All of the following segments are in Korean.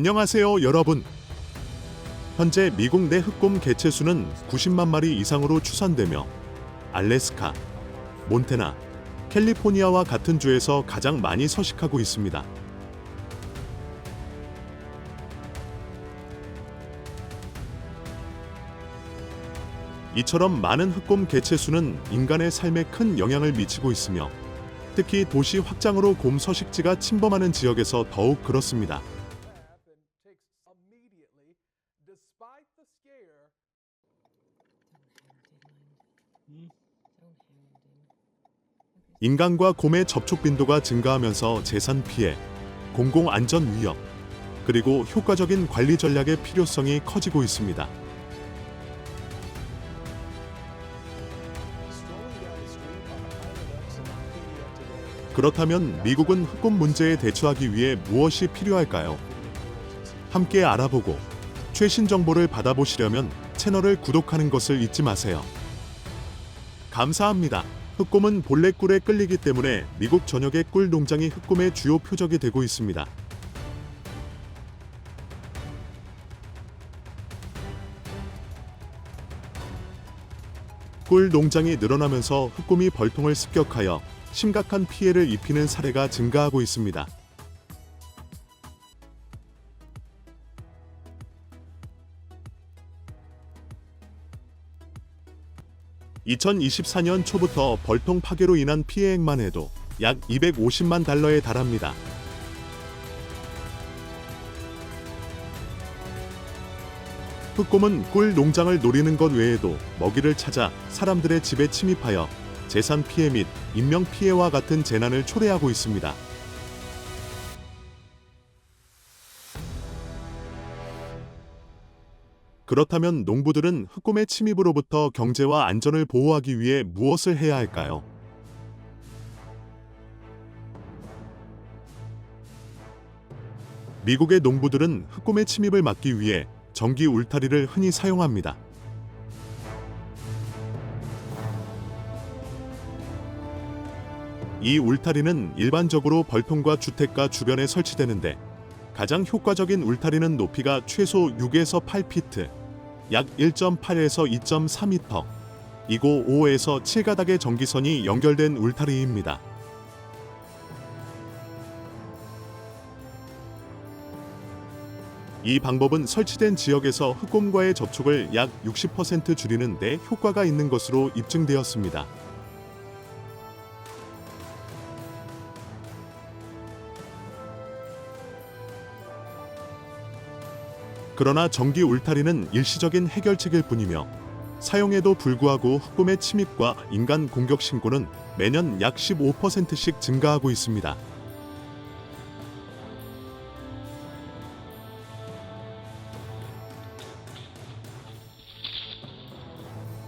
안녕하세요, 여러분. 현재 미국 내 흑곰 개체 수는 90만 마리 이상으로 추산되며 알래스카, 몬테나, 캘리포니아와 같은 주에서 가장 많이 서식하고 있습니다. 이처럼 많은 흑곰 개체 수는 인간의 삶에 큰 영향을 미치고 있으며 특히 도시 확장으로 곰 서식지가 침범하는 지역에서 더욱 그렇습니다. 인간과 곰의 접촉 빈도가 증가하면서 재산 피해, 공공 안전 위협, 그리고 효과적인 관리 전략의 필요성이 커지고 있습니다. 그렇다면 미국은 흑곰 문제에 대처하기 위해 무엇이 필요할까요? 함께 알아보고 최신 정보를 받아보시려면 채널을 구독하는 것을 잊지 마세요. 감사합니다. 흑곰은 본래 꿀에 끌리기 때문에 미국 전역의 꿀 농장이 흑곰의 주요 표적이 되고 있습니다. 꿀 농장이 늘어나면서 흑곰이 벌통을 습격하여 심각한 피해를 입히는 사례가 증가하고 있습니다. (2024년) 초부터 벌통 파괴로 인한 피해액만 해도 약 (250만) 달러에 달합니다. 흑곰은 꿀 농장을 노리는 것 외에도 먹이를 찾아 사람들의 집에 침입하여 재산 피해 및 인명 피해와 같은 재난을 초래하고 있습니다. 그렇다면 농부들은 흑곰의 침입으로부터 경제와 안전을 보호하기 위해 무엇을 해야 할까요? 미국의 농부들은 흑곰의 침입을 막기 위해 전기 울타리를 흔히 사용합니다. 이 울타리는 일반적으로 벌통과 주택가 주변에 설치되는데 가장 효과적인 울타리는 높이가 최소 6에서 8피트, 약 1.8에서 2.4m, 이고 5에서 7가닥의 전기선이 연결된 울타리입니다. 이 방법은 설치된 지역에서 흑곰과의 접촉을 약 60% 줄이는 데 효과가 있는 것으로 입증되었습니다. 그러나 전기 울타리는 일시적인 해결책일 뿐이며 사용에도 불구하고 흑곰의 침입과 인간 공격 신고는 매년 약 15%씩 증가하고 있습니다.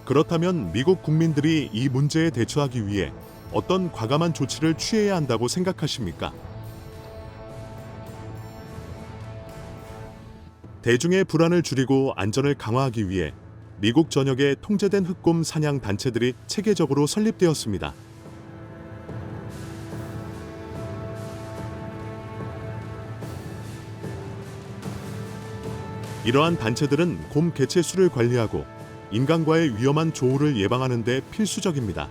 그렇다면 미국 국민들이 이 문제에 대처하기 위해 어떤 과감한 조치를 취해야 한다고 생각하십니까? 대중의 불안을 줄이고 안전을 강화하기 위해 미국 전역에 통제된 흑곰 사냥 단체들이 체계적으로 설립되었습니다. 이러한 단체들은 곰 개체 수를 관리하고 인간과의 위험한 조우를 예방하는 데 필수적입니다.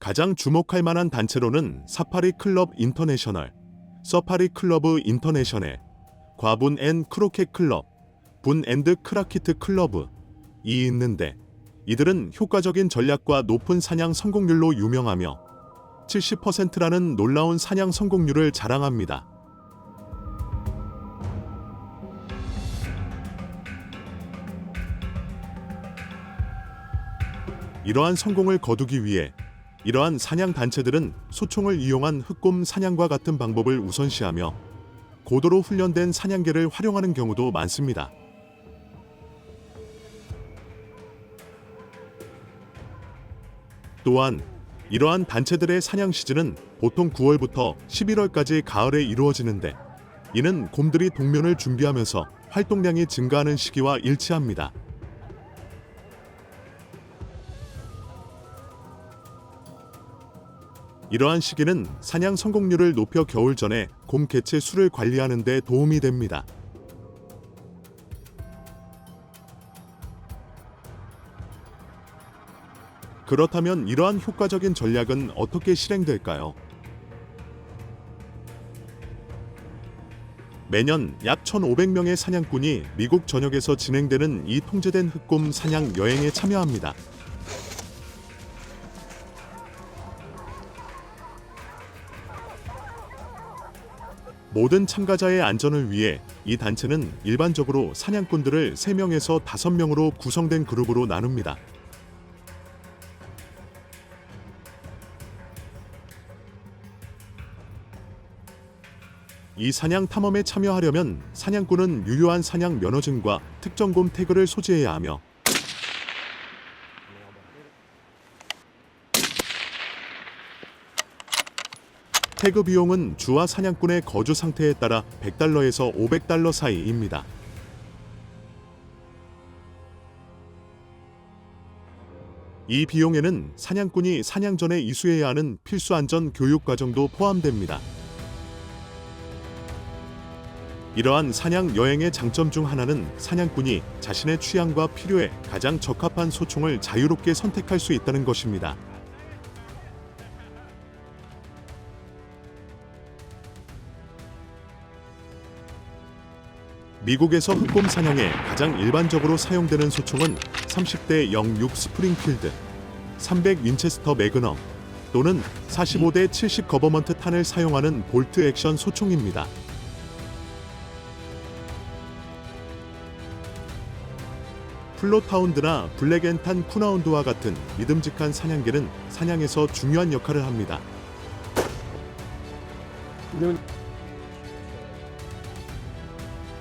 가장 주목할 만한 단체로는 사파리 클럽 인터내셔널, 서파리 클러브 인터내셔널, 과분 앤 크로켓 클럽, 분 앤드 크라키트 클러브 이 있는데 이들은 효과적인 전략과 높은 사냥 성공률로 유명하며 70%라는 놀라운 사냥 성공률을 자랑합니다. 이러한 성공을 거두기 위해 이러한 사냥 단체들은 소총을 이용한 흑곰 사냥과 같은 방법을 우선시하며 고도로 훈련된 사냥개를 활용하는 경우도 많습니다. 또한 이러한 단체들의 사냥 시즌은 보통 9월부터 11월까지 가을에 이루어지는데 이는 곰들이 동면을 준비하면서 활동량이 증가하는 시기와 일치합니다. 이러한 시기는 사냥 성공률을 높여 겨울 전에 곰 개체 수를 관리하는 데 도움이 됩니다. 그렇다면 이러한 효과적인 전략은 어떻게 실행될까요? 매년 약 1,500명의 사냥꾼이 미국 전역에서 진행되는 이 통제된 흑곰 사냥 여행에 참여합니다. 모든 참가자의 안전을 위해 이 단체는 일반적으로 사냥꾼들을 3명에서 5명으로 구성된 그룹으로 나눕니다. 이 사냥 탐험에 참여하려면 사냥꾼은 유효한 사냥 면허증과 특정곰 태그를 소지해야 하며 태그 비용은 주와 사냥꾼의 거주 상태에 따라 100달러에서 500달러 사이입니다. 이 비용에는 사냥꾼이 사냥 전에 이수해야 하는 필수 안전 교육 과정도 포함됩니다. 이러한 사냥 여행의 장점 중 하나는 사냥꾼이 자신의 취향과 필요에 가장 적합한 소총을 자유롭게 선택할 수 있다는 것입니다. 미국에서 흑곰 사냥에 가장 일반적으로 사용되는 소총은 30대 06 스프링필드, 300 윈체스터 매그넘 또는 45대 70 거버먼트 탄을 사용하는 볼트 액션 소총입니다. 플로타운드나 블랙앤탄 쿠나운드와 같은 믿음직한 사냥개는 사냥에서 중요한 역할을 합니다.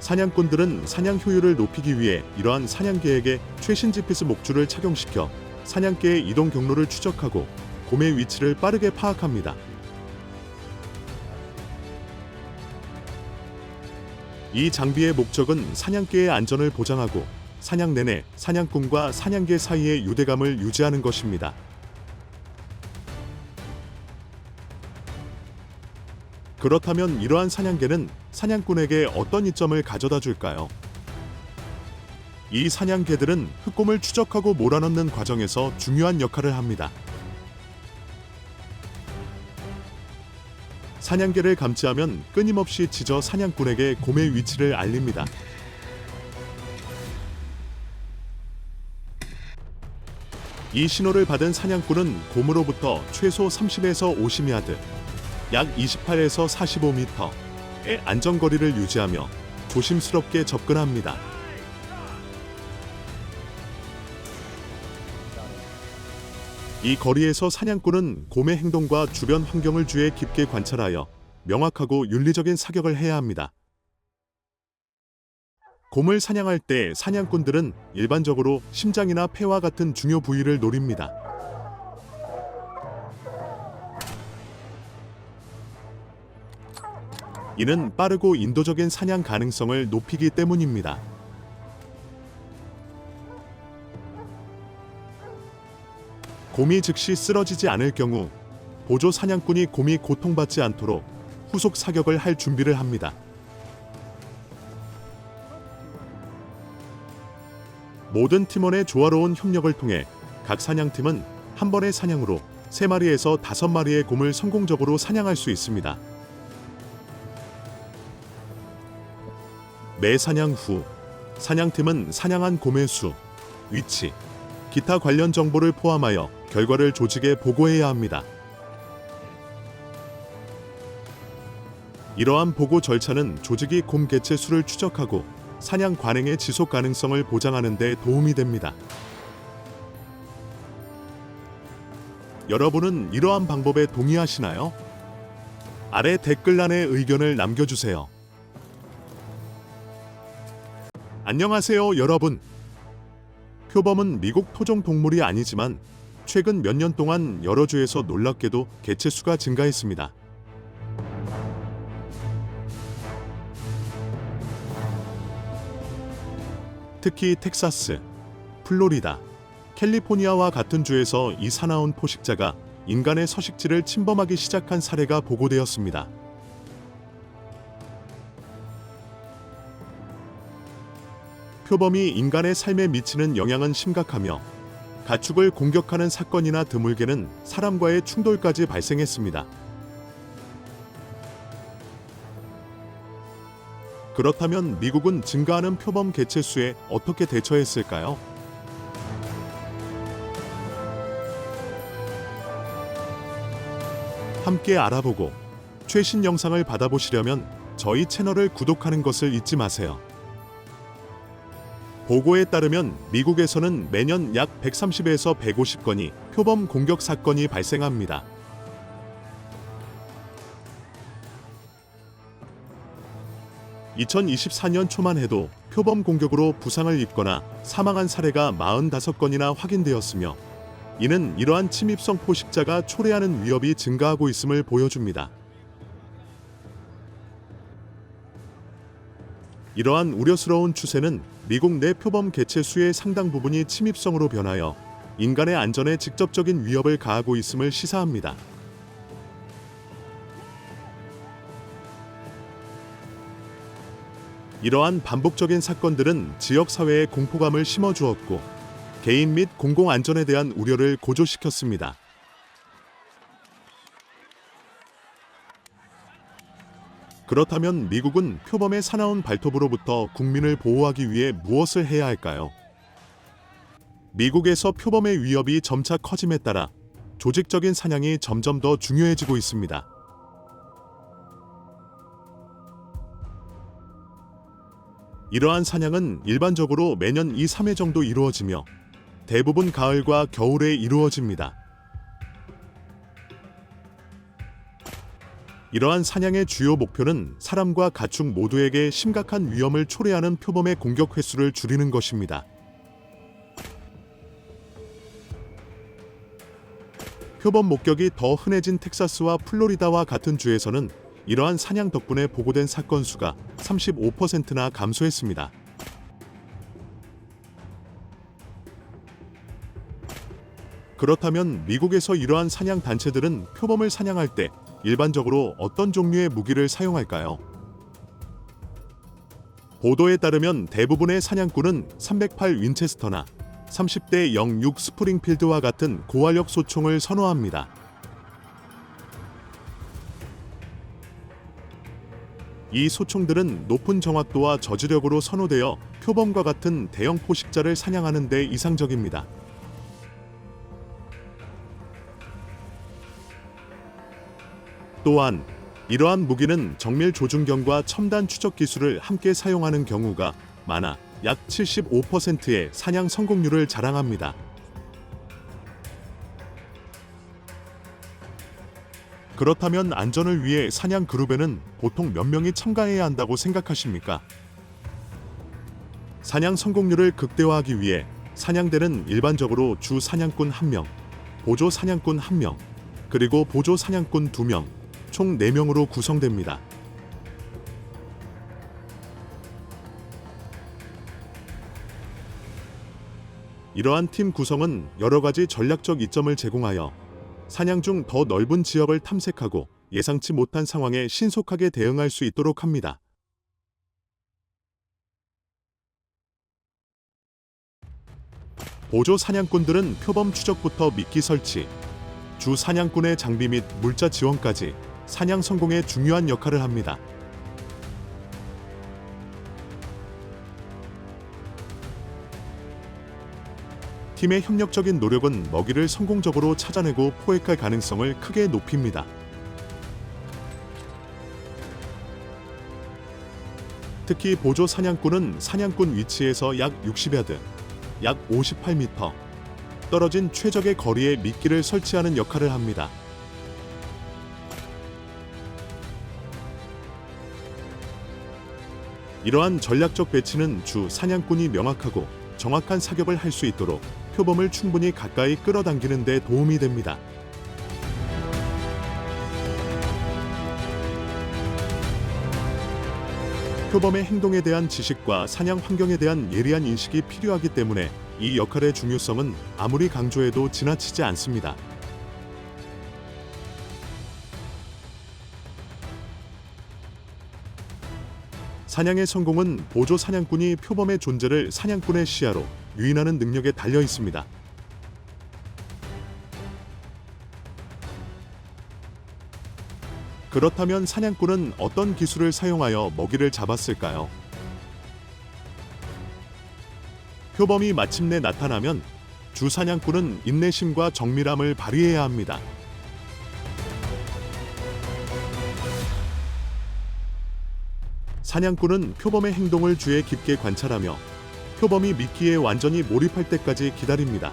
사냥꾼들은 사냥 효율을 높이기 위해 이러한 사냥개에게 최신 GPS 목줄을 착용시켜 사냥개의 이동 경로를 추적하고 곰의 위치를 빠르게 파악합니다. 이 장비의 목적은 사냥개의 안전을 보장하고 사냥 내내 사냥꾼과 사냥개 사이의 유대감을 유지하는 것입니다. 그렇다면 이러한 사냥개는 사냥꾼에게 어떤 이점을 가져다 줄까요? 이 사냥개들은 흑곰을 추적하고 몰아넣는 과정에서 중요한 역할을 합니다. 사냥개를 감지하면 끊임없이 짖어 사냥꾼에게 곰의 위치를 알립니다. 이 신호를 받은 사냥꾼은 곰으로부터 최소 30에서 50야드, 약 28에서 45m의 안전거리를 유지하며 조심스럽게 접근합니다. 이 거리에서 사냥꾼은 곰의 행동과 주변 환경을 주의 깊게 관찰하여 명확하고 윤리적인 사격을 해야 합니다. 곰을 사냥할 때 사냥꾼들은 일반적으로 심장이나 폐와 같은 중요 부위를 노립니다. 이는 빠르고 인도적인 사냥 가능성을 높이기 때문입니다. 곰이 즉시 쓰러지지 않을 경우 보조 사냥꾼이 곰이 고통받지 않도록 후속 사격을 할 준비를 합니다. 모든 팀원의 조화로운 협력을 통해 각 사냥팀은 한 번의 사냥으로 3마리에서 5마리의 곰을 성공적으로 사냥할 수 있습니다. 매 사냥 후 사냥팀은 사냥한 곰의 수, 위치, 기타 관련 정보를 포함하여 결과를 조직에 보고해야 합니다. 이러한 보고 절차는 조직이 곰 개체 수를 추적하고 사냥 관행의 지속 가능성을 보장하는 데 도움이 됩니다. 여러분은 이러한 방법에 동의하시나요? 아래 댓글란에 의견을 남겨주세요. 안녕하세요, 여러분. 표범은 미국 토종 동물이 아니지만 최근 몇 년 동안 여러 주에서 놀랍게도 개체 수가 증가했습니다. 특히 텍사스, 플로리다, 캘리포니아와 같은 주에서 이 사나운 포식자가 인간의 서식지를 침범하기 시작한 사례가 보고되었습니다. 표범이 인간의 삶에 미치는 영향은 심각하며 가축을 공격하는 사건이나 드물게는 사람과의 충돌까지 발생했습니다. 그렇다면 미국은 증가하는 표범 개체 수에 어떻게 대처했을까요? 함께 알아보고 최신 영상을 받아보시려면 저희 채널을 구독하는 것을 잊지 마세요. 보고에 따르면 미국에서는 매년 약 130에서 150건이 표범 공격 사건이 발생합니다. (2024년) 초만 해도 표범 공격으로 부상을 입거나 사망한 사례가 45건이나 확인되었으며 이는 이러한 침입성 포식자가 초래하는 위협이 증가하고 있음을 보여줍니다. 이러한 우려스러운 추세는 미국 내 표범 개체 수의 상당 부분이 침입성으로 변하여 인간의 안전에 직접적인 위협을 가하고 있음을 시사합니다. 이러한 반복적인 사건들은 지역 사회에 공포감을 심어주었고 개인 및 공공 안전에 대한 우려를 고조시켰습니다. 그렇다면 미국은 표범의 사나운 발톱으로부터 국민을 보호하기 위해 무엇을 해야 할까요? 미국에서 표범의 위협이 점차 커짐에 따라 조직적인 사냥이 점점 더 중요해지고 있습니다. 이러한 사냥은 일반적으로 매년 2, 3회 정도 이루어지며 대부분 가을과 겨울에 이루어집니다. 이러한 사냥의 주요 목표는 사람과 가축 모두에게 심각한 위험을 초래하는 표범의 공격 횟수를 줄이는 것입니다. 표범 목격이 더 흔해진 텍사스와 플로리다와 같은 주에서는 이러한 사냥 덕분에 보고된 사건 수가 35%나 감소했습니다. 그렇다면 미국에서 이러한 사냥 단체들은 표범을 사냥할 때 일반적으로 어떤 종류의 무기를 사용할까요? 보도에 따르면 대부분의 사냥꾼은 308 윈체스터나 30대 06 스프링필드와 같은 고화력 소총을 선호합니다. 이 소총들은 높은 정확도와 저지력으로 선호되어 표범과 같은 대형 포식자를 사냥하는 데 이상적입니다. 또한 이러한 무기는 정밀 조준경과 첨단 추적 기술을 함께 사용하는 경우가 많아 약 75%의 사냥 성공률을 자랑합니다. 그렇다면 안전을 위해 사냥 그룹에는 보통 몇 명이 참가해야 한다고 생각하십니까? 사냥 성공률을 극대화하기 위해 사냥대는 일반적으로 주 사냥꾼 1명, 보조 사냥꾼 1명, 그리고 보조 사냥꾼 2명, 총 4명으로 구성됩니다. 이러한 팀 구성은 여러 가지 전략적 이점을 제공하여 사냥 중 더 넓은 지역을 탐색하고 예상치 못한 상황에 신속하게 대응할 수 있도록 합니다. 보조 사냥꾼들은 표범 추적부터 미끼 설치, 주 사냥꾼의 장비 및 물자 지원까지 사냥 성공에 중요한 역할을 합니다. 팀의 협력적인 노력은 먹이를 성공적으로 찾아내고 포획할 가능성을 크게 높입니다. 특히 보조 사냥꾼은 사냥꾼 위치에서 약 60야드, 약 58m 떨어진 최적의 거리에 미끼를 설치하는 역할을 합니다. 이러한 전략적 배치는 주 사냥꾼이 명확하고 정확한 사격을 할 수 있도록 표범을 충분히 가까이 끌어당기는 데 도움이 됩니다. 표범의 행동에 대한 지식과 사냥 환경에 대한 예리한 인식이 필요하기 때문에 이 역할의 중요성은 아무리 강조해도 지나치지 않습니다. 사냥의 성공은 보조 사냥꾼이 표범의 존재를 사냥꾼의 시야로 유인하는 능력에 달려 있습니다. 그렇다면 사냥꾼은 어떤 기술을 사용하여 먹이를 잡았을까요? 표범이 마침내 나타나면 주 사냥꾼은 인내심과 정밀함을 발휘해야 합니다. 사냥꾼은 표범의 행동을 주의 깊게 관찰하며 표범이 미끼에 완전히 몰입할 때까지 기다립니다.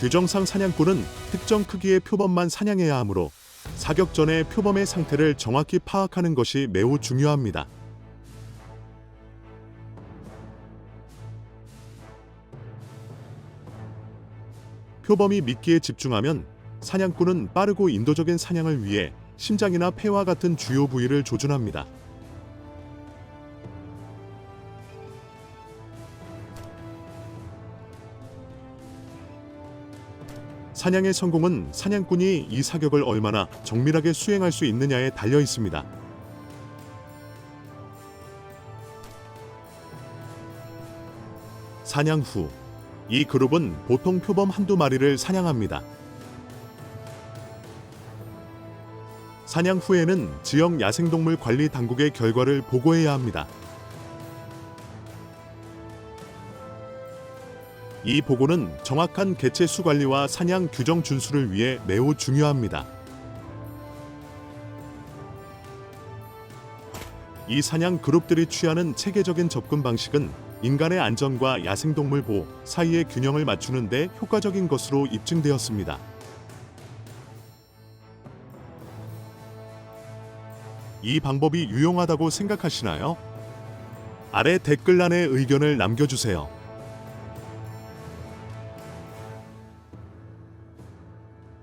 규정상 사냥꾼은 특정 크기의 표범만 사냥해야 하므로 사격 전에 표범의 상태를 정확히 파악하는 것이 매우 중요합니다. 표범이 미끼에 집중하면 사냥꾼은 빠르고 인도적인 사냥을 위해 심장이나 폐와 같은 주요 부위를 조준합니다. 사냥의 성공은 사냥꾼이 이 사격을 얼마나 정밀하게 수행할 수 있느냐에 달려 있습니다. 사냥 후, 이 그룹은 보통 표범 한두 마리를 사냥합니다. 사냥 후에는 지역 야생동물 관리 당국의 결과를 보고해야 합니다. 이 보고는 정확한 개체 수 관리와 사냥 규정 준수를 위해 매우 중요합니다. 이 사냥 그룹들이 취하는 체계적인 접근 방식은 인간의 안전과 야생동물 보호 사이의 균형을 맞추는 데 효과적인 것으로 입증되었습니다. 이 방법이 유용하다고 생각하시나요? 아래 댓글란에 의견을 남겨주세요.